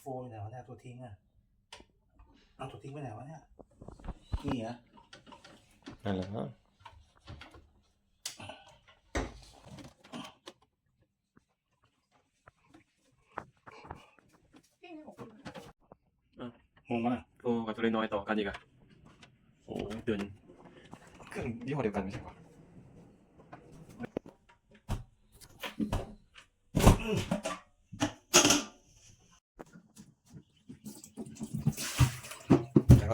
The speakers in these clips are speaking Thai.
โฟนอยู่ไหนวะเนี่ยตัวทิ้งอะเอาตัวทิ้งไปไหนวะเนี่ยนี่เหรอนั่นแหละครับงงมั้ยโอ้กับตัวน้อยต่อกันอีกอะโอ้เดือนเครื่องยี่ห้อเดียวกันไม่ใช่ปะ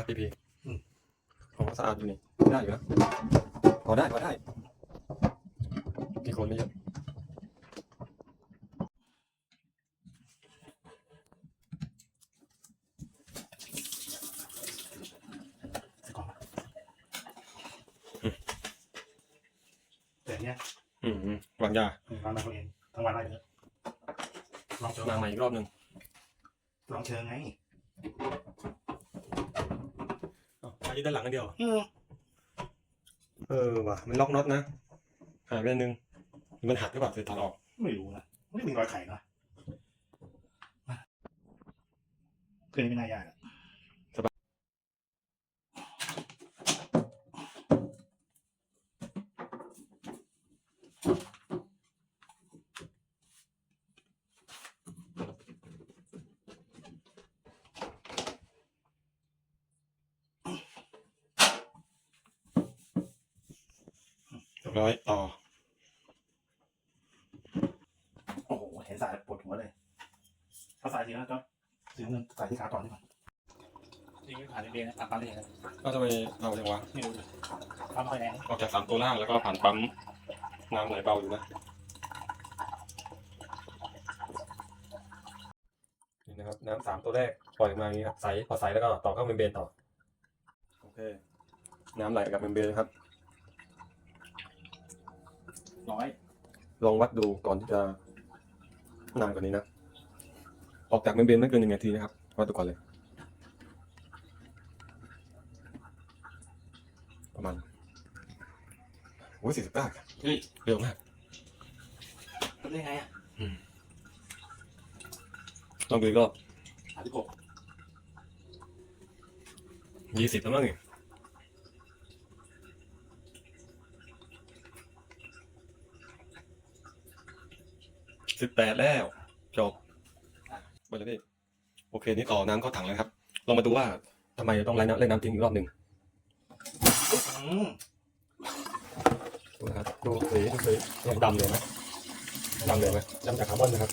ไหนวะพี่พีผมก็สะอาดอยู่นี่ได้อยู่นะพอได้พอได้กี่คนไม่เยอะใส่กล่องมาแต่เนี้ยอืมอืมวางยาร้านเราเองทั้งวันอะไรเยอะลองเชิงวางใหม่อีกรอบหนึ่งลองเชิงไง อ๋ออันนี้ด้านหลังอันเดียว อืมเออว่ะมันล็อกน็อตนะหายไปอันนึงมันหักหรือเปล่าเสร็จถอดออก ไม่รู้นะไม่มีรอยไข่นะมาเคยไม่น่ายากอะ รียบร้อยต่อ โอ้โห เห็นสายปวดหัวเลยเอาสายสีนะจ๊อบสีน้ำเงินสายที่ขาต่อนี่ก่อนยิงไม่ผ่านเรียนนะตัดปั๊มได้ยังไงก็จะไปเราจังวะไม่รู้เลยปั๊มค่อยแรงออกจากสามตัวล่างแล้วก็ผ่านปั๊มน้ำไหลเบาอยู่นะนี่นะครับน้ำสามตัวแรกปล่อยออกมาอย่างนี้ครับใสพอใสแล้วก็ต่อเข้าเมมเบรนต่อโอเคน้ำไหลกับเมมเบรนนะครับ ร้อยลองวัดดูก่อนที่จะนานกว่านี้นะ ออกจากเมมเบรนไม่เกินหนึ่งนาทีนะครับ วัดดูก่อนเลย ประมาณโอ้ยสี่สิบเก้าเฮ้ยเร็วมากทำได้ไงอะลองดูอีกรอบสามสิบหกยี่สิบแล้วมั้งนี่ สิบแปดแล้ว จบไปเลยพี่โอเค นี่ต่อน้ำเข้าถังแล้วครับ ลองมาดูว่าทำไมต้องไล่น้ำเล่น้ำทิ้งอีกรอบหนึ่งดูนะครับดูสีดูสีดำเลยไหมดำเลยไหมดำจากคาร์บอนนะครับ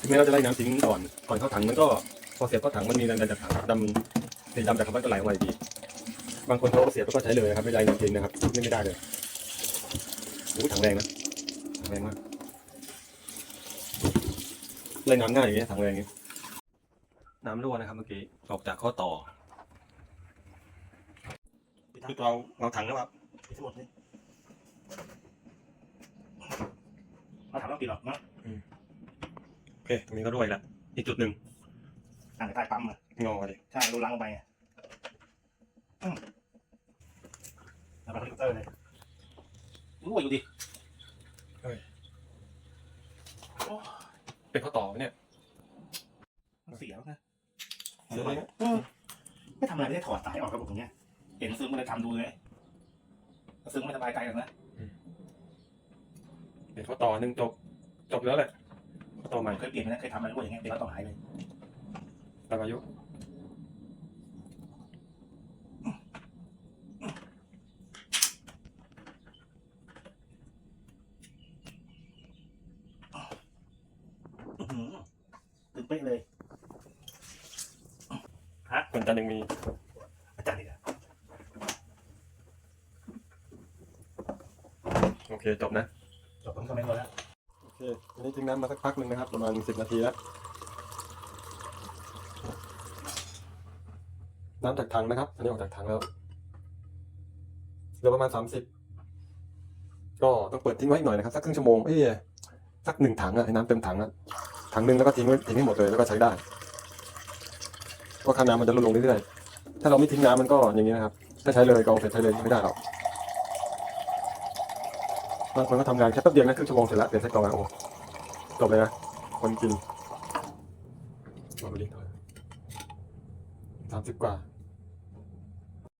ถึงแม้เราจะไล่น้ำทิ้งก่อนก่อนเข้าถังมันก็พอเสียบเข้าถังมันมีแรงดันจากถังดำสีดำจากคาร์บอนก็ไหลออกมาดีบางคนเขาเสียบก็ใช้เลยนะครับไม่ไล่น้ำทิ้งนะครับนี่ไม่ได้เลยโอ้ถังแรงนะถังแรงมาก ไล่น้ำง่ายอย่างเงี้ยถังแรงอย่างเงี้ยน้ำรั่วนะครับเมื่อกี้ออกจากข้อต่อปิดทั้งคือเราเราถังนะครับปิดทั้งหมดเลยมาถามต้องปิดหรอกนะโอเคตรงนี้ก็รั่วอีกแล้วอีกจุดหนึ่งอ่างใต้ปั๊มอะงอเลยใช่ดูล้างลงไปอะอืมแล้วไปคอมพิวเตอร์เลยรู้ว่าอยู่ดิเป็นข้อต่อไหมเนี่ยมันเสียแล้วนะเสียเลยนะเออไม่ทำอะไรไม่ได้ถอดสายออกกระบอกอย่างเงี้ย เห็นซึ้งมันเลยทำดูเลยซึ้งไม่สบายใจหรอกนะเป็นข้อต่อหนึ่งจบ จบแล้วแหละข้อต่อใหม่เคยเปลี่ยนไปนะเคยทำอะไรรู้ว่าอย่างเงี้ยเดี๋ยวเราต้องหายเลยตามอายุ อื้อหือตึง เป๊ะเลยเหมือนกันยังมี อาจารย์ดีกว่าโอเค จบนะ จบผมคอมเมนต์มาแล้วโอเคอันนี้ทิ้งน้ำมาสักพักหนึ่งนะครับ ประมาณสิบนาทีแล้ว น้ำจากถังนะครับ อันนี้ออกจากถังแล้วเหลือประมาณสามสิบก็ต้องเปิดทิ้งไว้อีกหน่อยนะครับ สักครึ่งชั่วโมงเอ้ยสักหนึ่งถังอะให้น้ำเต็มถังอะ ถังหนึ่งแล้วก็ทิ้งไว้ทิ้งให้หมดเลยแล้วก็ใช้ได้เพราะค่าน้ำมันจะลดลงเรื่อยๆถ้าเราไม่ทิ้งน้ำมันก็อย่างนี้นะครับ ถ้าใช้เลยก็เอาไปใช้เลยไม่ได้หรอกบางคนก็ทำงานแค่แป๊บเดียวนะครึ่งชั่วโมงเสร็จแล้วเดี๋ยวใช้กองแล้วโอ้จบเลยนะคนกินสามสิบกว่า